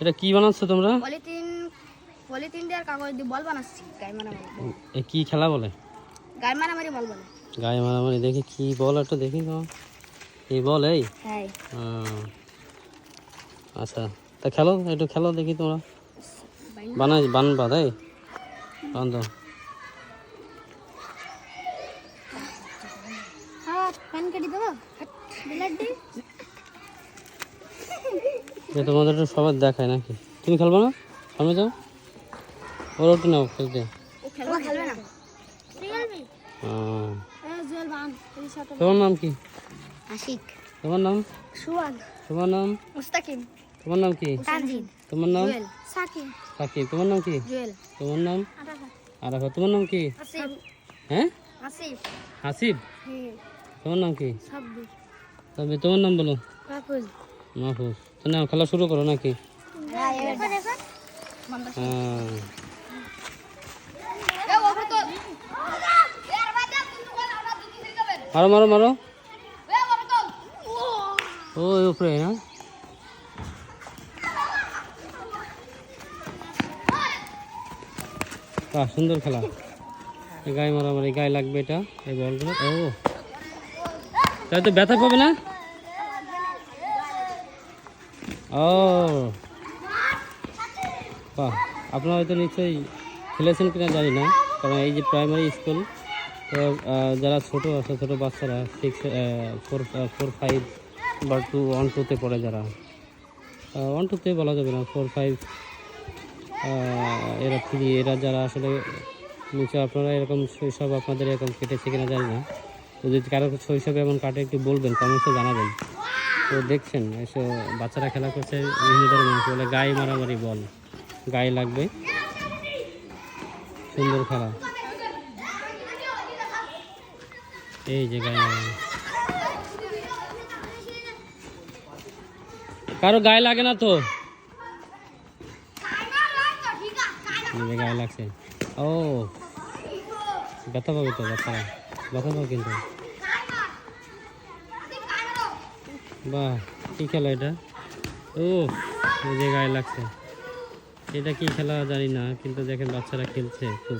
এটা কি বানাচ্ছো তোমরা? পলিথিন পলিথিন দিয়ে আর কাগজ দিয়ে বল বানাচ্ছি গায়ে মারামারি। এ কি খেলা বলে? গায়ে মারামারি বল বলে। গায়ে মারামারি দেখি কি বল একটু দেখি তো। এই বল এই? হ্যাঁ। আচ্ছা তা খেলো একটু খেলো দেখি তোমরা। বানাই বানবা তাই? হ্যাঁ প্যান কেটে দেবো? যে তোমাদের তো সবার দেখায় নাকি? তুমি খেলব না? সামনে যাও। ওর ওটা নাও খেলতে? ও খেলবে খেলবে না। খেলবি হ্যাঁ জুয়েল বান এই সাথে তোমার নাম কি? আশিক। তোমার নাম? সুয়াদ তোমার নাম? মুস্তাকিম। তোমার নাম কি? তানজিদ। তোমার নাম? সাকিব। সাকিব। তোমার নাম কি? জুয়েল। তোমার নাম? আরাফা আরাফা তোমার নাম কি? আসিফ। হ্যাঁ? আসিফ। হাসিব হুম তোমার নাম কি? সাব্বির। তবে তোমার নাম বলো। মাহফুজ নাও, খেলা শুরু করো নাকি? হ্যাঁ। মারো মারো মারো। ওই উপরে হ্যাঁ। বাহ, সুন্দর খেলা। গায়ে মারামারি, গায়ে লাগবে এটা, এই বলগুলো। ও। তাই তো ব্যথা পাবে না? ও। বাহ, আপনারা হয়তো নিশ্চয়ই খেলেছেন কিনা জানি না, কারণ এই যে প্রাইমারি স্কুল তো যারা ছোট আছে, ছোটো বাচ্চারা সিক্স ফোর ফোর ফাইভ বা টু ওয়ান টুতে পড়ে যারা ওয়ান টুতে বলা যাবে না ফোর ফাইভ এরা থ্রি এরা যারা আসলে নিশ্চয় আপনারা এরকম শৈশব আপনাদের এরকম কেটেছে কিনা জানি না। যদি কারও শৈশব এমন কাটে, একটু বলবেন, কমেন্টসে জানাবেন। তো দেখছেন, এসে বাচ্চারা খেলা করছে বিভিন্ন ধরনের বলে গায়ে মারামারি বল। গায়ে লাগবে। সুন্দর খেলা। এই যে গায়ে মারামারি। কারও গায়ে লাগে না তো? গায়ে লাগছে। ও, ব্যথা পাবে তো বাচ্চারা। ব্যথা পাবে কিন্তু। বাহ, কি খেলা এটা? ও যে গায়ে লাগছে। এটা কি খেলা জানি না, কিন্তু দেখেন বাচ্চারা খেলছে খুব।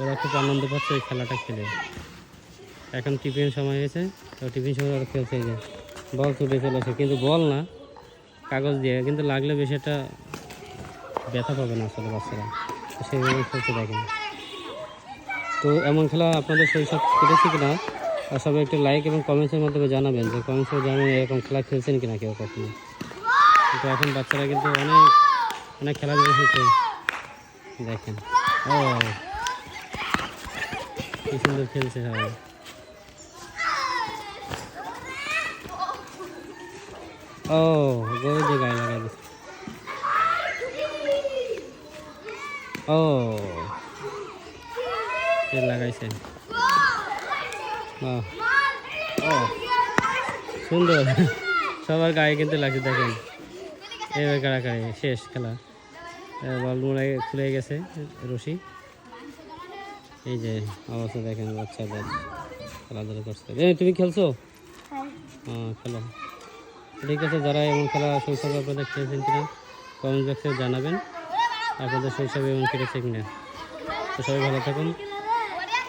ওরা খুব আনন্দ পাচ্ছে এই খেলাটা খেলে। এখন টিফিন সময় হয়েছে, তো টিফিন সময় ওরা খেলছে যে। বল ছুটে চলেছে কিন্তু বল না, কাগজ দিয়ে, কিন্তু লাগলে বেশি একটা ব্যথা পাবে না আসলে বাচ্চারা। সেইভাবে খেলতে দেখেন। তো এমন খেলা আপনাদের শৈশব কেটেছে কিনা? আর সবাই একটু লাইক এবং কমেন্টসের মাধ্যমে জানাবেন যে কমেন্টসে জানাবেন এরকম খেলা খেলছেন কিনা কেউ কখনো। কিন্তু এখন বাচ্চারা কিন্তু অনেক অনেক খেলাধুলা হচ্ছে দেখেন। ও, কি সুন্দর খেলছে সবাই। ও ওই যে গায়ে লাগাই দিচ্ছে ও লাগাইছে। ও সুন্দর। সবার গায়ে কিন্তু লাগছে দেখেন। এবার কাড়াকাড়ি শেষ খেলা। বল মোড়াই খুলে গেছে রশি। এই যে অবস্থা দেখেন বাচ্চাদের খেলাধুলা করছে। এই তুমি খেলছো? হ্যাঁ। খেলো। ঠিক আছে যারা এমন খেলা শৈশবে আপনাদের খেলেছেন কিনা কমেন্ট বক্সে জানাবেন। আপনাদের শৈশবে এমন কেটেছে কিনা। তো সবাই ভালো থাকুন।